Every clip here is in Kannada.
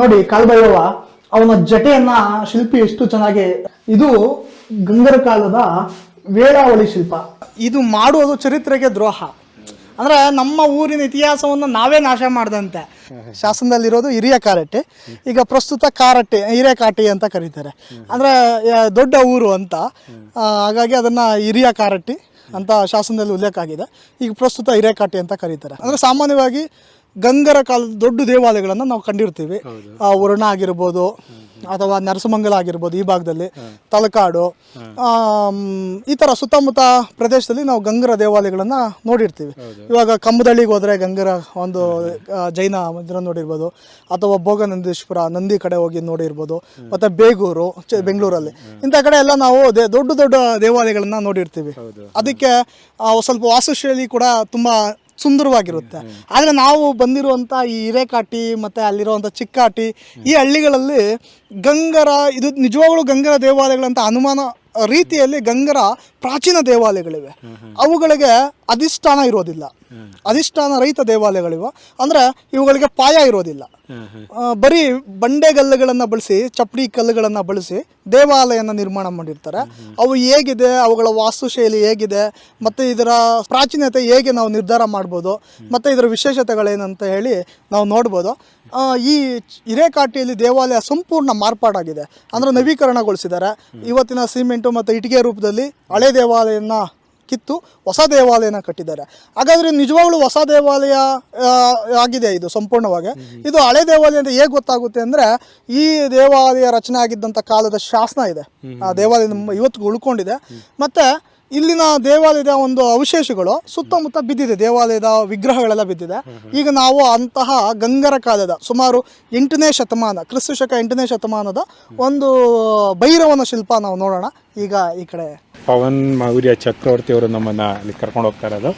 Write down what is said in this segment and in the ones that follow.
ನೋಡಿ ಕಾಲ್ಬೈರವ ಅವನ ಜಟೆಯನ್ನ ಶಿಲ್ಪಿ ಎಷ್ಟು ಚೆನ್ನಾಗಿ ಇದು ಗಂಗರ ಕಾಲದ ವೇಳಾವಳಿ ಶಿಲ್ಪ. ಇದು ಮಾಡುವುದು ಚರಿತ್ರೆಗೆ ದ್ರೋಹ. ಅಂದ್ರೆ ನಮ್ಮ ಊರಿನ ಇತಿಹಾಸವನ್ನು ನಾವೇ ನಾಶ ಮಾಡ್ದಂತೆ. ಶಾಸನದಲ್ಲಿರೋದು ಹಿರಿಯ ಕಾರಟ್ಟಿ ಈಗ ಪ್ರಸ್ತುತ ಕಾರಟ್ಟೆ ಹಿರೇಕಾಟಿ ಅಂತ ಕರೀತಾರೆ. ಅಂದ್ರೆ ದೊಡ್ಡ ಊರು ಅಂತ. ಹಾಗಾಗಿ ಅದನ್ನ ಹಿರಿಯ ಕಾರಟ್ಟಿ ಅಂತ ಶಾಸನದಲ್ಲಿ ಉಲ್ಲೇಖ ಆಗಿದೆ. ಈಗ ಪ್ರಸ್ತುತ ಹಿರೇಕಾಟಿ ಅಂತ ಕರೀತಾರೆ. ಅಂದ್ರೆ ಸಾಮಾನ್ಯವಾಗಿ ಗಂಗರ ಕಾಲದ ದೊಡ್ಡ ದೇವಾಲಯಗಳನ್ನು ನಾವು ಕಂಡಿರ್ತೀವಿ. ಆ, ವರುಣ ಆಗಿರ್ಬೋದು ಅಥವಾ ನರಸಮಂಗಲ ಆಗಿರ್ಬೋದು ಈ ಭಾಗದಲ್ಲಿ ತಲಕಾಡು ಈ ಥರ ಸುತ್ತಮುತ್ತ ಪ್ರದೇಶದಲ್ಲಿ ನಾವು ಗಂಗರ ದೇವಾಲಯಗಳನ್ನು ನೋಡಿರ್ತೀವಿ. ಇವಾಗ ಕಂಬದಳ್ಳಿಗೆ ಹೋದರೆ ಗಂಗರ ಒಂದು ಜೈನ ಮಂದಿರ ನೋಡಿರ್ಬೋದು. ಅಥವಾ ಭೋಗನಂದೀಶ್ವರ ನಂದಿ ಕಡೆ ಹೋಗಿ ನೋಡಿರ್ಬೋದು. ಮತ್ತು ಬೇಗೂರು ಚ- ಬೆಂಗಳೂರಲ್ಲಿ. ಇಂಥ ಕಡೆ ಎಲ್ಲ ನಾವು ದೇ- ದೊಡ್ಡ ದೊಡ್ಡ ದೇವಾಲಯಗಳನ್ನು ನೋಡಿರ್ತೀವಿ. ಅದಕ್ಕೆ ಸ್ವಲ್ಪ ವಾಸ್ತುಶೈಲಿ ಕೂಡ ತುಂಬ ಸುಂದರವಾಗಿರುತ್ತೆ. ಆದರೆ ನಾವು ಬಂದಿರುವಂಥ ಈ ಹಿರೇಕಾಟಿ ಮತ್ತು ಅಲ್ಲಿರುವಂಥ ಚಿಕ್ಕಾಟಿ ಈ ಹಳ್ಳಿಗಳಲ್ಲಿ ಗಂಗರ ಇದು ನಿಜವಾಗ್ಲೂ ಗಂಗರ ದೇವಾಲಯಗಳಂತ ಅನುಮಾನ ರೀತಿಯಲ್ಲಿ ಗಂಗರ ಪ್ರಾಚೀನ ದೇವಾಲಯಗಳಿವೆ. ಅವುಗಳಿಗೆ ಅಧಿಷ್ಠಾನ ಇರೋದಿಲ್ಲ. ಅಧಿಷ್ಠಾನ ರಹಿತ ದೇವಾಲಯಗಳಿವ. ಅಂದರೆ ಇವುಗಳಿಗೆ ಪಾಯ ಇರೋದಿಲ್ಲ. ಬರೀ ಬಂಡೆಗಲ್ಲುಗಳನ್ನು ಬಳಸಿ ಚಪ್ಪಡಿ ಕಲ್ಲುಗಳನ್ನು ಬಳಸಿ ದೇವಾಲಯನ ನಿರ್ಮಾಣ ಮಾಡಿರ್ತಾರೆ. ಅವು ಹೇಗಿದೆ ಅವುಗಳ ವಾಸ್ತುಶೈಲಿ ಹೇಗಿದೆ ಮತ್ತು ಇದರ ಪ್ರಾಚೀನತೆ ಹೇಗೆ ನಾವು ನಿರ್ಧಾರ ಮಾಡ್ಬೋದು ಮತ್ತು ಇದರ ವಿಶೇಷತೆಗಳೇನಂತ ಹೇಳಿ ನಾವು ನೋಡ್ಬೋದು. ಈ ಹಿರೇಕಾಟಿಯಲ್ಲಿ ದೇವಾಲಯ ಸಂಪೂರ್ಣ ಮಾರ್ಪಾಡಾಗಿದೆ. ಅಂದರೆ ನವೀಕರಣಗೊಳಿಸಿದ್ದಾರೆ. ಇವತ್ತಿನ ಸಿಮೆಂಟು ಮತ್ತು ಇಟ್ಟಿಗೆ ರೂಪದಲ್ಲಿ ಹಳೆ ದೇವಾಲಯನ ಕಿತ್ತು ಹೊಸ ದೇವಾಲಯನ ಕಟ್ಟಿದ್ದಾರೆ. ಹಾಗಾದ್ರೆ ನಿಜವಾಗ್ಲೂ ಹೊಸ ದೇವಾಲಯ ಆಗಿದೆ ಇದು ಸಂಪೂರ್ಣವಾಗಿ. ಇದು ಹಳೆ ದೇವಾಲಯ ಅಂತ ಹೇಗೆ ಗೊತ್ತಾಗುತ್ತೆ ಅಂದ್ರೆ ಈ ದೇವಾಲಯ ರಚನೆ ಆಗಿದ್ದಂಥ ಕಾಲದ ಶಾಸನ ಇದೆ. ಆ ದೇವಾಲಯ ಇವತ್ತು ಉಳ್ಕೊಂಡಿದೆ. ಮತ್ತೆ ಇಲ್ಲಿನ ದೇವಾಲಯದ ಒಂದು ಅವಶೇಷಗಳು ಸುತ್ತಮುತ್ತ ಬಿದ್ದಿದೆ. ದೇವಾಲಯದ ವಿಗ್ರಹಗಳೆಲ್ಲ ಬಿದ್ದಿದೆ. ಈಗ ನಾವು ಅಂತಹ ಗಂಗರ ಕಾಲದ ಸುಮಾರು ಎಂಟನೇ ಶತಮಾನ ಕ್ರಿಸ್ತ ಶಕ ಎಂಟನೇ ಶತಮಾನದ ಒಂದು ಭೈರವನ ಶಿಲ್ಪ ನಾವು ನೋಡೋಣ. ಈಗ ಈ ಕಡೆ ಪವನ್ ಮೌರ್ಯ ಚಕ್ರವರ್ತಿ ಅವರು ನಮ್ಮನ್ನು ಅಲ್ಲಿ ಕರ್ಕೊಂಡು ಹೋಗ್ತಾ ಇರೋದು.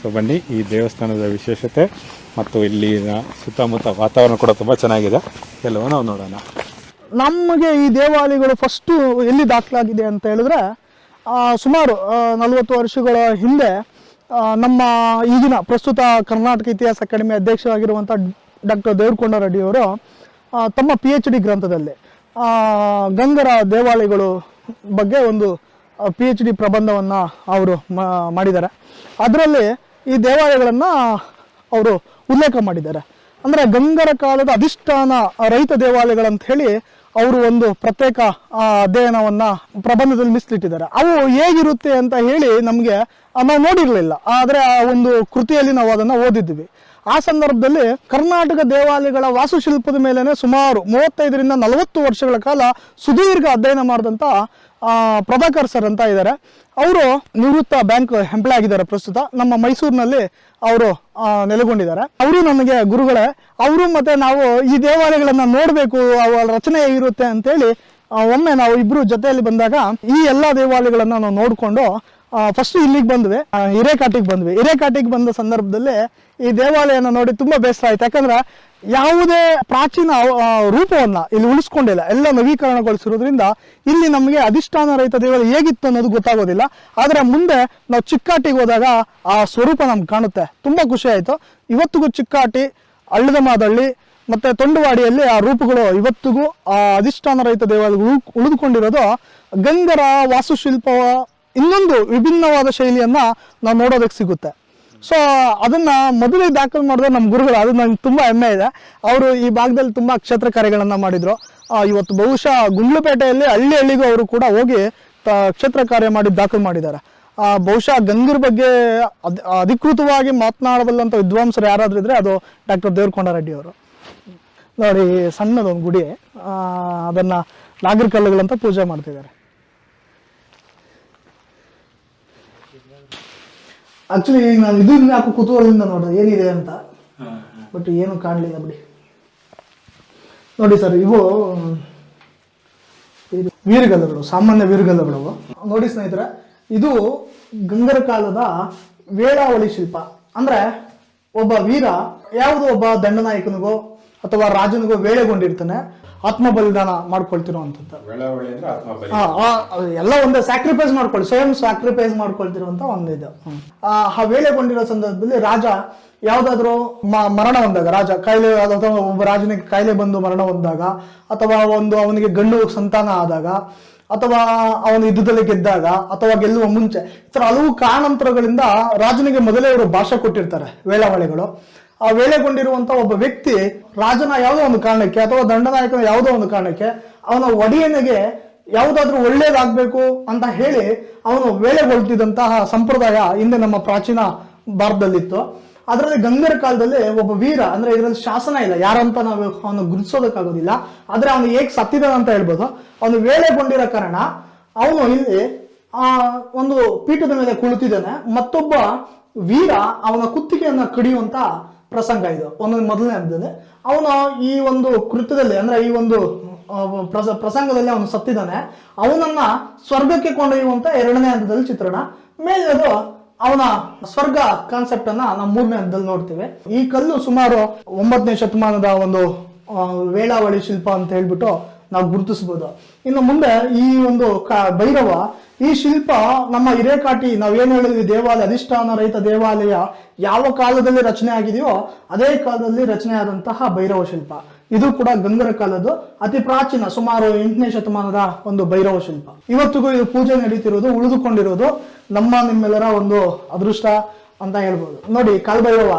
ಸೊ ಬನ್ನಿ, ಈ ದೇವಸ್ಥಾನದ ವಿಶೇಷತೆ ಮತ್ತು ಇಲ್ಲಿನ ಸುತ್ತಮುತ್ತ ವಾತಾವರಣ ಕೂಡ ತುಂಬ ಚೆನ್ನಾಗಿದೆ. ಎಲ್ಲವೂ ನಾವು ನೋಡೋಣ. ನಮಗೆ ಈ ದೇವಾಲಯಗಳು ಫಸ್ಟು ಎಲ್ಲಿ ದಾಖಲಾಗಿದೆ ಅಂತ ಹೇಳಿದ್ರೆ ಸುಮಾರು ನಲವತ್ತು ವರ್ಷಗಳ ಹಿಂದೆ ನಮ್ಮ ಈಗಿನ ಪ್ರಸ್ತುತ ಕರ್ನಾಟಕ ಇತಿಹಾಸ ಅಕಾಡೆಮಿ ಅಧ್ಯಕ್ಷರಾಗಿರುವಂಥ ಡಾಕ್ಟರ್ ದೇವರಕೊಂಡ ರೆಡ್ಡಿಯವರು ತಮ್ಮ ಪಿ ಎಚ್ ಡಿ ಗ್ರಂಥದಲ್ಲಿ ಗಂಗರ ದೇವಾಲಯಗಳು ಬಗ್ಗೆ ಒಂದು ಪಿ ಎಚ್ ಡಿ ಪ್ರಬಂಧವನ್ನು ಅವರು ಮಾಡಿದ್ದಾರೆ. ಅದರಲ್ಲಿ ಈ ದೇವಾಲಯಗಳನ್ನು ಅವರು ಉಲ್ಲೇಖ ಮಾಡಿದ್ದಾರೆ. ಅಂದರೆ ಗಂಗರ ಕಾಲದ ಅಧಿಷ್ಠಾನ ರೈತ ದೇವಾಲಯಗಳಂತ ಹೇಳಿ ಅವರು ಒಂದು ಪ್ರತ್ಯೇಕ ಅಧ್ಯಯನವನ್ನು ಪ್ರಬಂಧದಲ್ಲಿ ಮಿಸ್ಲಿಟ್ಟಿದ್ದಾರೆ. ಅವು ಹೇಗಿರುತ್ತೆ ಅಂತ ಹೇಳಿ ನಮಗೆ ನಾವು ನೋಡಿರಲಿಲ್ಲ. ಆದರೆ ಆ ಒಂದು ಕೃತಿಯಲ್ಲಿ ನಾವು ಅದನ್ನು ಓದಿದ್ವಿ ಆ ಸಂದರ್ಭದಲ್ಲಿ ಕರ್ನಾಟಕ ದೇವಾಲಯಗಳ ವಾಸ್ತುಶಿಲ್ಪದ ಮೇಲೇ ಸುಮಾರು ಮೂವತ್ತೈದರಿಂದ ನಲವತ್ತು ವರ್ಷಗಳ ಕಾಲ ಸುದೀರ್ಘ ಅಧ್ಯಯನ ಮಾಡಿದಂಥ ಪ್ರಭಾಕರ್ ಸರ್ ಅಂತ ಇದ್ದಾರೆ ಅವರು ನಿವೃತ್ತ ಬ್ಯಾಂಕ್ ಎಂಪ್ಲಾಯ್ ಆಗಿದ್ದಾರೆ ಪ್ರಸ್ತುತ. ನಮ್ಮ ಮೈಸೂರಿನಲ್ಲಿ ಅವರು ನೆಲೆಗೊಂಡಿದ್ದಾರೆ. ಅವರು ನಮಗೆ ಗುರುಗಳೇ. ಅವರು ಮತ್ತೆ ನಾವು ಈ ದೇವಾಲಯಗಳನ್ನ ನೋಡಬೇಕು ಅವರ ರಚನೆ ಇರುತ್ತೆ ಅಂತೇಳಿ ಒಮ್ಮೆ ನಾವು ಇಬ್ರು ಜೊತೆಯಲ್ಲಿ ಬಂದಾಗ ಈ ಎಲ್ಲಾ ದೇವಾಲಯಗಳನ್ನ ನಾವು ನೋಡಿಕೊಂಡು ಫಸ್ಟ್ ಇಲ್ಲಿಗೆ ಬಂದ್ವಿ. ಹಿರೇಕಾಟಿಗೆ ಬಂದ್ವಿ. ಹಿರೇಕಾಟಿಗೆ ಬಂದ ಸಂದರ್ಭದಲ್ಲಿ ಈ ದೇವಾಲಯನ ನೋಡಿ ತುಂಬಾ ಬೇಸರ ಆಯ್ತು. ಯಾಕಂದ್ರೆ ಯಾವುದೇ ಪ್ರಾಚೀನ ರೂಪವನ್ನ ಇಲ್ಲಿ ಉಳಿಸ್ಕೊಂಡಿಲ್ಲ. ಎಲ್ಲ ನವೀಕರಣಗೊಳಿಸಿರೋದ್ರಿಂದ ಇಲ್ಲಿ ನಮಗೆ ಅಧಿಷ್ಠಾನ ರಹಿತ ದೇವಾಲಯ ಹೇಗಿತ್ತು ಅನ್ನೋದು ಗೊತ್ತಾಗೋದಿಲ್ಲ. ಆದರೆ ಮುಂದೆ ನಾವು ಚಿಕ್ಕಾಟಿಗೆ ಹೋದಾಗ ಆ ಸ್ವರೂಪ ನಮ್ಗೆ ಕಾಣುತ್ತೆ. ತುಂಬಾ ಖುಷಿ ಆಯಿತು. ಇವತ್ತಿಗೂ ಚಿಕ್ಕಾಟಿ ಹಳ್ಳದ ಮಾದಳ್ಳಿ ಮತ್ತೆ ತೊಂಡವಾಡಿಯಲ್ಲಿ ಆ ರೂಪಗಳು ಇವತ್ತಿಗೂ ಆ ಅಧಿಷ್ಠಾನ ರಹಿತ ದೇವಾಲಯಗಳು ಉಳ್- ಉಳಿದುಕೊಂಡಿರೋದು. ಗಂಗರ ವಾಸ್ತುಶಿಲ್ಪ ಇನ್ನೊಂದು ವಿಭಿನ್ನವಾದ ಶೈಲಿಯನ್ನ ನಾವು ನೋಡೋದಕ್ಕೆ ಸಿಗುತ್ತೆ. ಸೊ ಅದನ್ನ ಮೊದಲೇ ದಾಖಲು ಮಾಡಿದ್ರೆ ನಮ್ಮ ಗುರುಗಳು, ಅದು ನಂಗೆ ತುಂಬಾ ಹೆಮ್ಮೆ ಇದೆ. ಅವರು ಈ ಭಾಗದಲ್ಲಿ ತುಂಬಾ ಕ್ಷೇತ್ರ ಕಾರ್ಯಗಳನ್ನು ಮಾಡಿದರು. ಇವತ್ತು ಬಹುಶಃ ಗುಂಡ್ಲುಪೇಟೆಯಲ್ಲಿ ಹಳ್ಳಿ ಹಳ್ಳಿಗೂ ಅವರು ಕೂಡ ಹೋಗಿ ಕ್ಷೇತ್ರ ಕಾರ್ಯ ಮಾಡಿ ದಾಖಲು ಮಾಡಿದ್ದಾರೆ. ಬಹುಶಃ ಗಂಗರ ಬಗ್ಗೆ ಅದ್- ಅಧಿಕೃತವಾಗಿ ಮಾತನಾಡಬಲ್ಲಂತ ವಿದ್ವಾಂಸರು ಯಾರಾದರೂ ಇದ್ದರೆ ಅದು ಡಾಕ್ಟರ್ ದೇವರಕೊಂಡ ರೆಡ್ಡಿ ಅವರು. ನೋಡಿ, ಸಣ್ಣದೊಂದು ಗುಡಿ. ಅದನ್ನ ನಾಗರಿಕಲ್ಲುಗಳಂತ ಪೂಜೆ ಮಾಡ್ತಿದ್ದಾರೆ. ಆಕ್ಚುಲಿ ನಾನು ಇದನ್ನ ಯಾಕೋ ಕುತೂಹಲದಿಂದ ನೋಡಿದೆ ಏನಿದೆ ಅಂತ. ಬಟ್ ಏನು ಕಾಣಲಿಲ್ಲ ಬಿಡಿ. ನೋಡಿ ಸರ್ ಇವು ವೀರಗಲ್ಲುಗಳು ಸಾಮಾನ್ಯ ವೀರಗಲ್ಲಗಳು. ನೋಡಿ ಸ್ನೇಹಿತರೆ ಇದು ಗಂಗರ ಕಾಲದ ವೇಳಾವಳಿ ಶಿಲ್ಪ. ಅಂದ್ರೆ ಒಬ್ಬ ವೀರ ಯಾವುದೋ ಒಬ್ಬ ದಂಡನಾಯಕನಿಗೋ ಅಥವಾ ರಾಜನಿಗೋ ವೇಳೆಗೊಂಡಿರ್ತಾನೆ. ಆತ್ಮ ಬಲಿದಾನ ಆ, ಎಲ್ಲ ಒಂದು ಸ್ಯಾಕ್ರಿಫೈಸ್ ಮಾಡ್ಕೊಳ್ಳಿ ಸ್ವಯಂ ಸ್ಯಾಕ್ರಿಫೈಸ್ ಮಾಡ್ಕೊಳ್ತಿರುವಂತ ಒಂದು ಇದು. ಆ ವೇಳೆಗೊಂಡಿರೋ ಸಂದರ್ಭದಲ್ಲಿ ರಾಜ ಯಾವ್ದಾದ್ರು ಮರಣ ಹೊಂದಾಗ ರಾಜ ಕಾಯಿಲೆ ಅಥವಾ ಒಬ್ಬ ರಾಜನಿಗೆ ಕಾಯಿಲೆ ಬಂದು ಮರಣ ಹೊಂದಾಗ ಅಥವಾ ಒಂದು ಅವನಿಗೆ ಗಂಡು ಸಂತಾನ ಆದಾಗ ಅಥವಾ ಅವನು ಯುದ್ಧದಲ್ಲಿ ಗೆದ್ದಾಗ ಅಥವಾ ಗೆಲ್ಲುವ ಮುಂಚೆ ಈ ತರ ಹಲವು ಕಾರಣಾಂತರಗಳಿಂದ ರಾಜನಿಗೆ ಮೊದಲೇ ಅವರು ಭಾಷೆ ಕೊಟ್ಟಿರ್ತಾರೆ ವೇಳಾವಳಿಗಳು. ಆ ವೇಳೆಗೊಂಡಿರುವಂತ ಒಬ್ಬ ವ್ಯಕ್ತಿ ರಾಜನ ಯಾವುದೋ ಒಂದು ಕಾರಣಕ್ಕೆ ಅಥವಾ ದಂಡನಾಯಕನ ಯಾವುದೋ ಒಂದು ಕಾರಣಕ್ಕೆ ಅವನ ಒಡೆಯನಿಗೆ ಯಾವುದಾದ್ರೂ ಒಳ್ಳೇದಾಗಬೇಕು ಅಂತ ಹೇಳಿ ಅವನು ವೇಳೆಗೊಳ್ತಿದ್ದಂತಹ ಸಂಪ್ರದಾಯ ಹಿಂದೆ ನಮ್ಮ ಪ್ರಾಚೀನ ಭಾರತದಲ್ಲಿತ್ತು. ಅದರಲ್ಲಿ ಗಂಗರ ಕಾಲದಲ್ಲಿ ಒಬ್ಬ ವೀರ, ಅಂದ್ರೆ ಇದರಲ್ಲಿ ಶಾಸನ ಇಲ್ಲ, ಯಾರಂತ ನಾವು ಅವನು ಗುರುತಿಸೋದಕ್ಕಾಗೋದಿಲ್ಲ, ಆದ್ರೆ ಅವನು ಹೇಗ್ ಸತ್ತಿದ್ದಾನೆ ಅಂತ ಹೇಳ್ಬೋದು. ಅವನು ವೇಳೆಗೊಂಡಿರೋ ಕಾರಣ ಅವನು ಇಲ್ಲಿ, ಆ, ಒಂದು ಪೀಠದ ಮೇಲೆ ಕುಳಿತಿದ್ದಾನೆ. ಮತ್ತೊಬ್ಬ ವೀರ ಅವನ ಕುತ್ತಿಗೆಯನ್ನ ಕಡಿಯುವಂತ ಪ್ರಸಂಗ ಇದು. ಒಂದೊಂದು ಮೊದಲನೇ ಹಂತದಲ್ಲಿ. ಅವನು ಈ ಒಂದು ಕೃತ್ಯದಲ್ಲಿ, ಅಂದ್ರೆ ಈ ಒಂದು ಪ್ರಸ- ಪ್ರಸಂಗದಲ್ಲಿ ಅವನು ಸತ್ತಿದ್ದಾನೆ. ಅವನನ್ನ ಸ್ವರ್ಗಕ್ಕೆ ಕೊಂಡೊಯ್ಯುವಂತ ಎರಡನೇ ಹಂತದಲ್ಲಿ ಚಿತ್ರಣ. ಮೇಲೆ ಅದು ಅವನ ಸ್ವರ್ಗ ಕಾನ್ಸೆಪ್ಟ್ ಅನ್ನ ನಾವು ಮೂರನೇ ಹಂತದಲ್ಲಿ ನೋಡ್ತೀವಿ. ಈ ಕಲ್ಲು ಸುಮಾರು ಒಂಬತ್ತನೇ ಶತಮಾನದ ಒಂದು ವೇಳಾವಳಿ ಶಿಲ್ಪ ಅಂತ ಹೇಳ್ಬಿಟ್ಟು ನಾವು ಗುರುತಿಸಬಹುದು. ಇನ್ನು ಮುಂದೆ ಈ ಒಂದು ಭೈರವ, ಈ ಶಿಲ್ಪ ನಮ್ಮ ಹಿರೇಕಾಟಿ ನಾವೇನು ಹೇಳಿದ್ವಿ, ದೇವಾಲಯ, ಅಧಿಷ್ಠಾನ ರಹಿತ ದೇವಾಲಯ ಯಾವ ಕಾಲದಲ್ಲಿ ರಚನೆ ಆಗಿದೆಯೋ ಅದೇ ಕಾಲದಲ್ಲಿ ರಚನೆ ಆದಂತಹ ಭೈರವ ಶಿಲ್ಪ. ಇದು ಕೂಡ ಗಂಗರ ಕಾಲದ್ದು, ಅತಿ ಪ್ರಾಚೀನ, ಸುಮಾರು ಎಂಟನೇ ಶತಮಾನದ ಒಂದು ಭೈರವ ಶಿಲ್ಪ. ಇವತ್ತಿಗೂ ಇದು ಪೂಜೆ ನಡೀತಿರೋದು, ಉಳಿದುಕೊಂಡಿರೋದು ನಮ್ಮ ನಿಮ್ಮೆಲ್ಲರ ಒಂದು ಅದೃಷ್ಟ ಅಂತ ಹೇಳ್ಬೋದು. ನೋಡಿ, ಕಾಲ್ಭೈರವ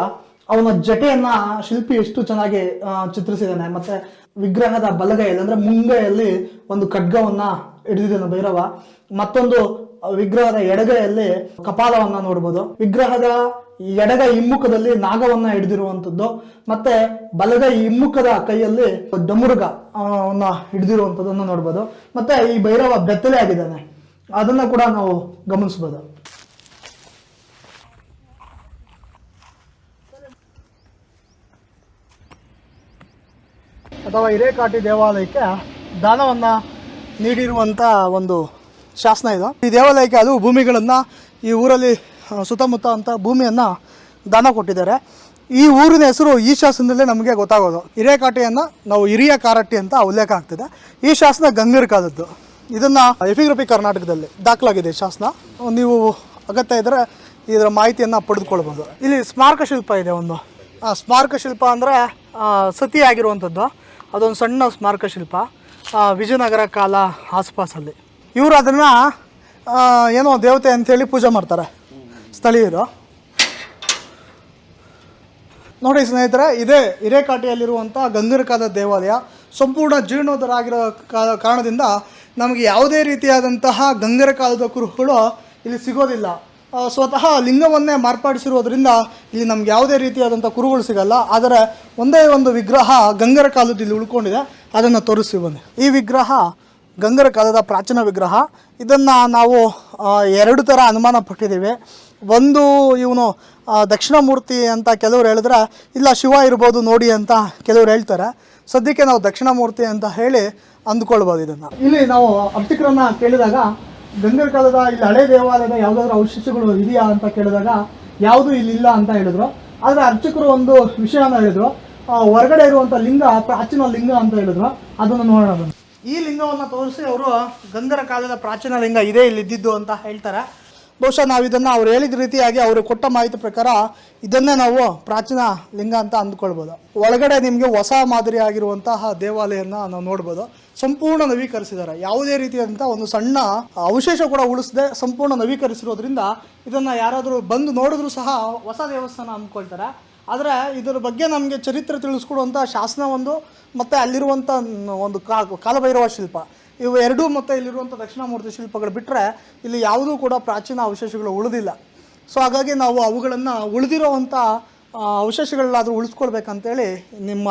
ಅವನ ಜಟೆಯನ್ನ ಶಿಲ್ಪಿ ಎಷ್ಟು ಚೆನ್ನಾಗಿ ಚಿತ್ರಿಸಿದ್ದಾನೆ. ಮತ್ತೆ ವಿಗ್ರಹದ ಬಲಗೈಯಲ್ಲಿ ಅಂದ್ರೆ ಮುಂಗೈಯಲ್ಲಿ ಒಂದು ಖಡ್ಗವನ್ನ ಹಿಡಿದಿದ್ದಾನೆ ಭೈರವ. ಮತ್ತೊಂದು ವಿಗ್ರಹದ ಎಡಗೈಯಲ್ಲಿ ಕಪಾಲವನ್ನ ನೋಡ್ಬೋದು. ವಿಗ್ರಹದ ಎಡಗ ಹಿಮ್ಮುಖದಲ್ಲಿ ನಾಗವನ್ನ ಹಿಡಿದಿರುವಂತದ್ದು. ಮತ್ತೆ ಬಲಗೈ ಹಿಮ್ಮುಖದ ಕೈಯಲ್ಲಿ ಡಮುರುಗ ಅವನ್ನ ಹಿಡಿದಿರುವಂತದನ್ನ ನೋಡ್ಬೋದು. ಮತ್ತೆ ಈ ಭೈರವ ಬೆತ್ತಲೆ ಆಗಿದ್ದಾನೆ. ಅದನ್ನ ಕೂಡ ನಾವು ಗಮನಿಸಬಹುದು ಅಥವಾ ಹಿರೇಕಾಟಿ ದೇವಾಲಯಕ್ಕೆ ದಾನವನ್ನ ನೀಡಿರುವಂತ ಒಂದು ಶಾಸನ ಇದು. ಈ ದೇವಾಲಯಕ್ಕೆ ಹಲವು ಭೂಮಿಗಳನ್ನ ಈ ಊರಲ್ಲಿ ಸುತ್ತಮುತ್ತ ಅಂತ ಭೂಮಿಯನ್ನ ದಾನ ಕೊಟ್ಟಿದ್ದಾರೆ. ಈ ಊರಿನ ಹೆಸರು ಈ ಶಾಸನದಲ್ಲೇ ನಮಗೆ ಗೊತ್ತಾಗೋದು. ಹಿರೇಕಾಟಿಯನ್ನ ನಾವು ಹಿರಿಯ ಕಾರಟ್ಟಿ ಅಂತ ಉಲ್ಲೇಖ ಆಗ್ತಿದೆ. ಈ ಶಾಸನ ಗಂಗೀರ್ ಕಾಲದ್ದು. ಇದನ್ನ ಎಫಿಗ್ರಫಿ ಕರ್ನಾಟಕದಲ್ಲಿ ದಾಖಲಾಗಿದೆ ಶಾಸನ. ನೀವು ಅಗತ್ಯ ಇದ್ದರೆ ಇದರ ಮಾಹಿತಿಯನ್ನ ಪಡೆದುಕೊಳ್ಬೋದು. ಇಲ್ಲಿ ಸ್ಮಾರಕ ಶಿಲ್ಪ ಇದೆ ಒಂದು. ಸ್ಮಾರಕ ಶಿಲ್ಪ ಅಂದರೆ ಸತಿ ಆಗಿರುವಂಥದ್ದು ಅದೊಂದು ಸಣ್ಣ ಸ್ಮಾರಕ ಶಿಲ್ಪ ವಿಜಯನಗರ ಕಾಲ ಆಸ್ಪಾಸಲ್ಲಿ. ಇವರು ಅದನ್ನು ಏನೋ ದೇವತೆ ಅಂತೇಳಿ ಪೂಜೆ ಮಾಡ್ತಾರೆ, ಸ್ಥಳೀಯರು. ನೋಡಿ ಸ್ನೇಹಿತರೆ, ಇದೇ ಹಿರೇಕಾಟೆಯಲ್ಲಿರುವಂಥ ಗಂಗರಕಾದ ದೇವಾಲಯ ಸಂಪೂರ್ಣ ಜೀರ್ಣೋದ್ಧಾರ ಆಗಿರೋ ಕಾರಣದಿಂದ ನಮಗೆ ಯಾವುದೇ ರೀತಿಯಾದಂತಹ ಗಂಗರ ಕಾಲದ ಕುರುಹುಗಳು ಇಲ್ಲಿ ಸಿಗೋದಿಲ್ಲ. ಸ್ವತಃ ಲಿಂಗವನ್ನೇ ಮಾರ್ಪಾಡಿಸಿರೋದ್ರಿಂದ ಇಲ್ಲಿ ನಮ್ಗೆ ಯಾವುದೇ ರೀತಿಯಾದಂಥ ಕುರುಗಳು ಸಿಗಲ್ಲ. ಆದರೆ ಒಂದೇ ಒಂದು ವಿಗ್ರಹ ಗಂಗರ ಕಾಲದಲ್ಲಿ ಇಲ್ಲಿ ಉಳ್ಕೊಂಡಿದೆ. ಅದನ್ನು ತೋರಿಸಿ ಬಂದೆ ಈ ವಿಗ್ರಹ ಗಂಗರ ಕಾಲದ ಪ್ರಾಚೀನ ವಿಗ್ರಹ. ಇದನ್ನು ನಾವು ಎರಡು ಥರ ಅನುಮಾನ ಪಟ್ಟಿದ್ದೀವಿ. ಒಂದು ಇವನು ದಕ್ಷಿಣಾಮೂರ್ತಿ ಅಂತ ಕೆಲವರು ಹೇಳಿದ್ರೆ, ಇಲ್ಲ ಶಿವ ಇರ್ಬೋದು ನೋಡಿ ಅಂತ ಕೆಲವರು ಹೇಳ್ತಾರೆ. ಸದ್ಯಕ್ಕೆ ನಾವು ದಕ್ಷಿಣ ಮೂರ್ತಿ ಅಂತ ಹೇಳಿ ಅಂದ್ಕೊಳ್ಬೋದು ಇದನ್ನು. ಇಲ್ಲಿ ನಾವು ಅರ್ಥಿಕರನ್ನು ಕೇಳಿದಾಗ ಗಂಗರ ಕಾಲದ ಇಲ್ಲಿ ಹಳೆ ದೇವಾಲಯದ ಯಾವುದಾದ್ರೂ ಅವಶೇಷಗಳು ಇದೆಯಾ ಅಂತ ಕೇಳಿದಾಗ, ಯಾವುದು ಇಲ್ಲಿಲ್ಲ ಅಂತ ಹೇಳಿದ್ರು. ಆದರೆ ಅರ್ಚಕರು ಒಂದು ವಿಷಯನ ಹೇಳಿದ್ರು. ಹೊರಗಡೆ ಇರುವಂಥ ಲಿಂಗ, ಪ್ರಾಚೀನ ಲಿಂಗ ಅಂತ ಹೇಳಿದ್ರು. ಅದನ್ನು ನೋಡೋಣ. ಈ ಲಿಂಗವನ್ನು ತೋರಿಸಿ ಅವರು ಗಂಗರ ಕಾಲದ ಪ್ರಾಚೀನ ಲಿಂಗ ಇದೇ ಇಲ್ಲಿ ಇದ್ದಿದ್ದು ಅಂತ ಹೇಳ್ತಾರೆ. ಬಹುಶಃ ನಾವು ಇದನ್ನು ಅವ್ರು ಹೇಳಿದ ರೀತಿಯಾಗಿ ಅವರು ಕೊಟ್ಟ ಮಾಹಿತಿ ಪ್ರಕಾರ ಇದನ್ನೇ ನಾವು ಪ್ರಾಚೀನ ಲಿಂಗ ಅಂತ ಅಂದ್ಕೊಳ್ಬೋದು. ಒಳಗಡೆ ನಿಮಗೆ ಹೊಸ ಮಾದರಿ ಆಗಿರುವಂತಹ ದೇವಾಲಯನ ನಾವು ನೋಡ್ಬೋದು. ಸಂಪೂರ್ಣ ನವೀಕರಿಸಿದ್ದಾರೆ. ಯಾವುದೇ ರೀತಿಯಾದಂಥ ಒಂದು ಸಣ್ಣ ಅವಶೇಷ ಕೂಡ ಉಳಿಸದೆ ಸಂಪೂರ್ಣ ನವೀಕರಿಸಿರೋದ್ರಿಂದ ಇದನ್ನು ಯಾರಾದರೂ ಬಂದು ನೋಡಿದ್ರು ಸಹ ಹೊಸ ದೇವಸ್ಥಾನ ಅಂದ್ಕೊಳ್ತಾರೆ. ಆದರೆ ಇದರ ಬಗ್ಗೆ ನಮಗೆ ಚರಿತ್ರೆ ತಿಳಿಸ್ಕೊಡುವಂಥ ಶಾಸನ ಒಂದು ಮತ್ತು ಅಲ್ಲಿರುವಂಥ ಒಂದು ಕಾಲಭೈರವ ಶಿಲ್ಪ. ಇವು ಎರಡೂ ಮತ್ತು ಇಲ್ಲಿರುವಂಥ ದಕ್ಷಿಣಾಮೂರ್ತಿ ಶಿಲ್ಪಗಳು ಬಿಟ್ಟರೆ ಇಲ್ಲಿ ಯಾವುದೂ ಕೂಡ ಪ್ರಾಚೀನ ಅವಶೇಷಗಳು ಉಳಿದಿಲ್ಲ. ಸೊ ಹಾಗಾಗಿ ನಾವು ಅವುಗಳನ್ನು ಉಳಿದಿರೋವಂಥ ಅವಶೇಷಗಳನ್ನಾದರೂ ಉಳಿಸ್ಕೊಳ್ಬೇಕಂತೇಳಿ ನಿಮ್ಮ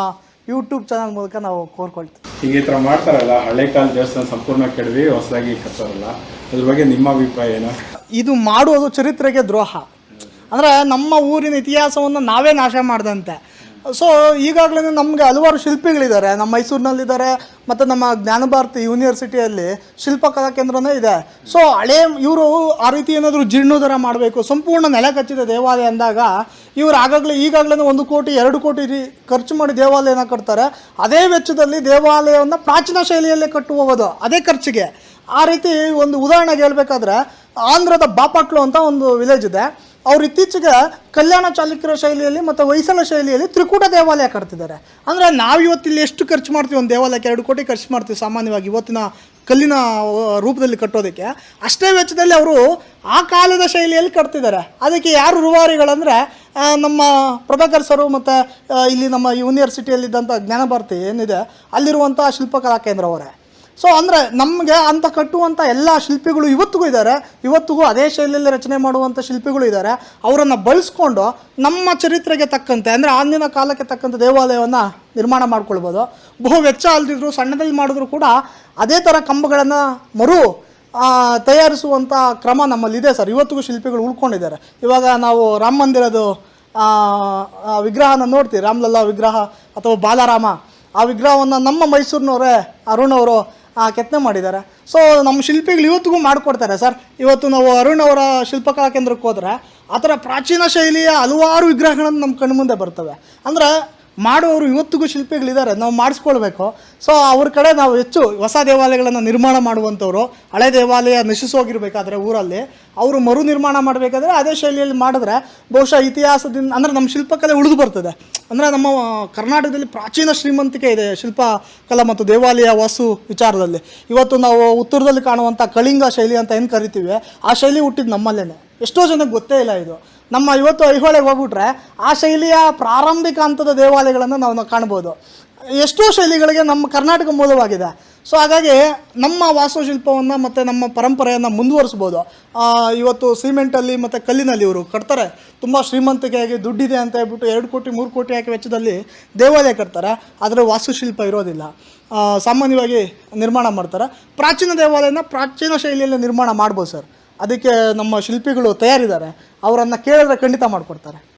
ಯೂಟ್ಯೂಬ್ ಚಾನಲ್ ಮೂಲಕ ನಾವು ಕೋರ್ಕೊಳ್ತೀವಿ. ಈಗ ಈ ಥರ ಮಾಡ್ತಾರಲ್ಲ ಹಳೆ ಕಾಲ ದೇವಸ್ಥಾನ ಸಂಪೂರ್ಣ ಕೆಡವಿ ಹೊಸದಾಗಿ ಕಟ್ತಾರಲ್ಲ ಅದ್ರ ಬಗ್ಗೆ ನಿಮ್ಮ ಅಭಿಪ್ರಾಯ ಏನು? ಇದು ಮಾಡುವುದು ಚರಿತ್ರೆಗೆ ದ್ರೋಹ. ಅಂದರೆ ನಮ್ಮ ಊರಿನ ಇತಿಹಾಸವನ್ನು ನಾವೇ ನಾಶ ಮಾಡ್ದಂತೆ. ಸೊ ಈಗಾಗಲೇ ನಮಗೆ ಹಲವಾರು ಶಿಲ್ಪಿಗಳಿದ್ದಾರೆ. ನಮ್ಮ ಮೈಸೂರಿನಲ್ಲಿದ್ದಾರೆ, ಮತ್ತು ನಮ್ಮ ಜ್ಞಾನಭಾರತಿ ಯೂನಿವರ್ಸಿಟಿಯಲ್ಲಿ ಶಿಲ್ಪಕಲಾ ಕೇಂದ್ರನೇ ಇದೆ. ಸೊ ಹಳೆ ಇವರು ಆ ರೀತಿ ಏನಾದರೂ ಜೀರ್ಣೋದ್ಧಾರ ಮಾಡಬೇಕು, ಸಂಪೂರ್ಣ ನೆಲ ಕಚ್ಚಿದೆ ದೇವಾಲಯ ಅಂದಾಗ ಇವರು ಆಗಾಗಲೇ, ಈಗಾಗಲೇ ಒಂದು ಕೋಟಿ, ಎರಡು ಕೋಟಿ ಖರ್ಚು ಮಾಡಿ ದೇವಾಲಯನ ಕಟ್ತಾರೆ. ಅದೇ ವೆಚ್ಚದಲ್ಲಿ ದೇವಾಲಯವನ್ನು ಪ್ರಾಚೀನ ಶೈಲಿಯಲ್ಲೇ ಕಟ್ಟುವುದು ಅದೇ ಖರ್ಚಿಗೆ. ಆ ರೀತಿ ಒಂದು ಉದಾಹರಣೆಗೆ ಹೇಳಬೇಕಾದ್ರೆ ಆಂಧ್ರದ ಬಾಪಟ್ಲು ಅಂತ ಒಂದು ವಿಲೇಜ್ ಇದೆ. ಅವ್ರು ಇತ್ತೀಚೆಗೆ ಕಲ್ಯಾಣ ಚಾಲುಕ್ಯರ ಶೈಲಿಯಲ್ಲಿ ಮತ್ತು ಹೊಯ್ಸಳ ಶೈಲಿಯಲ್ಲಿ ತ್ರಿಕೂಟ ದೇವಾಲಯ ಕಟ್ತಿದ್ದಾರೆ. ಅಂದರೆ ನಾವು ಇವತ್ತಿಲ್ಲಿ ಎಷ್ಟು ಖರ್ಚು ಮಾಡ್ತೀವಿ ಒಂದು ದೇವಾಲಯಕ್ಕೆ ಎರಡು ಕೋಟಿ ಖರ್ಚು ಮಾಡ್ತೀವಿ ಸಾಮಾನ್ಯವಾಗಿ ಇವತ್ತಿನ ಕಲ್ಲಿನ ರೂಪದಲ್ಲಿ ಕಟ್ಟೋದಕ್ಕೆ. ಅಷ್ಟೇ ವೆಚ್ಚದಲ್ಲಿ ಅವರು ಆ ಕಾಲದ ಶೈಲಿಯಲ್ಲಿ ಕಟ್ತಿದ್ದಾರೆ. ಅದಕ್ಕೆ ಯಾರು ರೂವಾರಿಗಳಂದರೆ ನಮ್ಮ ಪ್ರಭಾಕರ್ ಸರು ಮತ್ತು ಇಲ್ಲಿ ನಮ್ಮ ಯೂನಿವರ್ಸಿಟಿಯಲ್ಲಿದ್ದಂಥ ಜ್ಞಾನಭಾರತಿ ಏನಿದೆ ಅಲ್ಲಿರುವಂಥ ಶಿಲ್ಪಕಲಾ ಕೇಂದ್ರ ಅವರೇ ಸೊ ಅಂದರೆ ನಮಗೆ ಅಂತ ಕಟ್ಟುವಂಥ ಎಲ್ಲ ಶಿಲ್ಪಿಗಳು ಇವತ್ತಿಗೂ ಇದ್ದಾರೆ. ಇವತ್ತಿಗೂ ಅದೇ ಶೈಲಿಯಲ್ಲಿ ರಚನೆ ಮಾಡುವಂಥ ಶಿಲ್ಪಿಗಳು ಇದ್ದಾರೆ. ಅವರನ್ನು ಬಳಸ್ಕೊಂಡು ನಮ್ಮ ಚರಿತ್ರೆಗೆ ತಕ್ಕಂತೆ, ಅಂದರೆ ಅಂದಿನ ಕಾಲಕ್ಕೆ ತಕ್ಕಂಥ ದೇವಾಲಯವನ್ನು ನಿರ್ಮಾಣ ಮಾಡ್ಕೊಳ್ಬೋದು. ಬಹು ವೆಚ್ಚ ಅಲ್ದಿದ್ರು ಸಣ್ಣದಲ್ಲಿ ಮಾಡಿದ್ರು ಕೂಡ ಅದೇ ಥರ ಕಂಬಗಳನ್ನು ಮರು ತಯಾರಿಸುವಂಥ ಕ್ರಮ ನಮ್ಮಲ್ಲಿದೆ ಸರ್. ಇವತ್ತಿಗೂ ಶಿಲ್ಪಿಗಳು ಉಳ್ಕೊಂಡಿದ್ದಾರೆ. ಇವಾಗ ನಾವು ರಾಮ ಮಂದಿರದು ವಿಗ್ರಹನ ನೋಡ್ತೀವಿ ರಾಮ್ಲಲ್ಲಾ ವಿಗ್ರಹ ಅಥವಾ ಬಾಲರಾಮ. ಆ ವಿಗ್ರಹವನ್ನು ನಮ್ಮ ಮೈಸೂರಿನವರೇ, ಅರುಣ್ ಅವರು ಕೆತ್ತನೆ ಮಾಡಿದ್ದಾರೆ. ಸೊ ನಮ್ಮ ಶಿಲ್ಪಿಗಳು ಇವತ್ತಿಗೂ ಮಾಡಿಕೊಡ್ತಾರೆ ಸರ್. ಇವತ್ತು ನಾವು ಅರುಣ್ ಅವರ ಶಿಲ್ಪಕಲಾ ಕೇಂದ್ರಕ್ಕೆ ಹೋದರೆ, ಆ ಥರ ಪ್ರಾಚೀನ ಶೈಲಿಯ ಹಲವಾರು ವಿಗ್ರಹಗಳನ್ನು ನಮ್ಮ ಕಣ್ಮುಂದೆ ಬರ್ತವೆ. ಅಂದರೆ ಮಾಡುವವರು ಇವತ್ತಿಗೂ ಶಿಲ್ಪಿಗಳಿದ್ದಾರೆ, ನಾವು ಮಾಡಿಸ್ಕೊಳ್ಬೇಕು. ಸೊ ಅವ್ರ ಕಡೆ ನಾವು ಹೆಚ್ಚು ಹೊಸ ದೇವಾಲಯಗಳನ್ನು ನಿರ್ಮಾಣ ಮಾಡುವಂಥವ್ರು, ಹಳೆ ದೇವಾಲಯ ನಶಿಸೋಗಿರ್ಬೇಕಾದ್ರೆ ಊರಲ್ಲಿ, ಅವರು ಮರು ನಿರ್ಮಾಣ ಮಾಡಬೇಕಾದ್ರೆ ಅದೇ ಶೈಲಿಯಲ್ಲಿ ಮಾಡಿದ್ರೆ ಬಹುಶಃ ಇತಿಹಾಸದಿಂದ, ಅಂದರೆ ನಮ್ಮ ಶಿಲ್ಪಕಲೆ ಉಳಿದು ಬರ್ತದೆ. ಅಂದರೆ ನಮ್ಮ ಕರ್ನಾಟಕದಲ್ಲಿ ಪ್ರಾಚೀನ ಶ್ರೀಮಂತಿಕೆ ಇದೆ ಶಿಲ್ಪಕಲಾ ಮತ್ತು ದೇವಾಲಯ ವಾಸು ವಿಚಾರದಲ್ಲಿ. ಇವತ್ತು ನಾವು ಉತ್ತರದಲ್ಲಿ ಕಾಣುವಂಥ ಕಳಿಂಗ ಶೈಲಿ ಅಂತ ಏನು ಕರಿತೀವಿ, ಆ ಶೈಲಿ ಹುಟ್ಟಿದ್ದು ನಮ್ಮಲ್ಲೇ ಎಷ್ಟೋ ಜನಕ್ಕೆ ಗೊತ್ತೇ ಇಲ್ಲ ಇದು. ನಮ್ಮ ಇವತ್ತು ಐಹೊಳೆಗೆ ಹೋಗ್ಬಿಟ್ರೆ ಆ ಶೈಲಿಯ ಪ್ರಾರಂಭಿಕ ಹಂತದ ದೇವಾಲಯಗಳನ್ನು ನಾವು ಕಾಣ್ಬೋದು. ಎಷ್ಟೋ ಶೈಲಿಗಳಿಗೆ ನಮ್ಮ ಕರ್ನಾಟಕ ಮೂಲವಾಗಿದೆ. ಸೊ ಹಾಗಾಗಿ ನಮ್ಮ ವಾಸ್ತುಶಿಲ್ಪವನ್ನು ಮತ್ತು ನಮ್ಮ ಪರಂಪರೆಯನ್ನು ಮುಂದುವರಿಸ್ಬೋದು. ಇವತ್ತು ಸಿಮೆಂಟಲ್ಲಿ ಮತ್ತು ಕಲ್ಲಿನಲ್ಲಿ ಇವರು ಕಟ್ತಾರೆ. ತುಂಬ ಶ್ರೀಮಂತಿಕೆಯಾಗಿ ದುಡ್ಡಿದೆ ಅಂತ ಹೇಳ್ಬಿಟ್ಟು ಎರಡು ಕೋಟಿ, ಮೂರು ಕೋಟಿ ಹಾಕಿ ವೆಚ್ಚದಲ್ಲಿ ದೇವಾಲಯ ಕಟ್ತಾರೆ. ಆದರೆ ವಾಸ್ತುಶಿಲ್ಪ ಇರೋದಿಲ್ಲ. ಸಾಮಾನ್ಯವಾಗಿ ನಿರ್ಮಾಣ ಮಾಡ್ತಾರೆ. ಪ್ರಾಚೀನ ದೇವಾಲಯನ ಪ್ರಾಚೀನ ಶೈಲಿಯಲ್ಲಿ ನಿರ್ಮಾಣ ಮಾಡ್ಬೋದು ಸರ್. ಅದಕ್ಕೆ ನಮ್ಮ ಶಿಲ್ಪಿಗಳು ತಯಾರಿದ್ದಾರೆ. ಅವರನ್ನು ಕೇಳಿದ್ರೆ ಖಂಡಿತ ಮಾಡಿಕೊಡ್ತಾರೆ.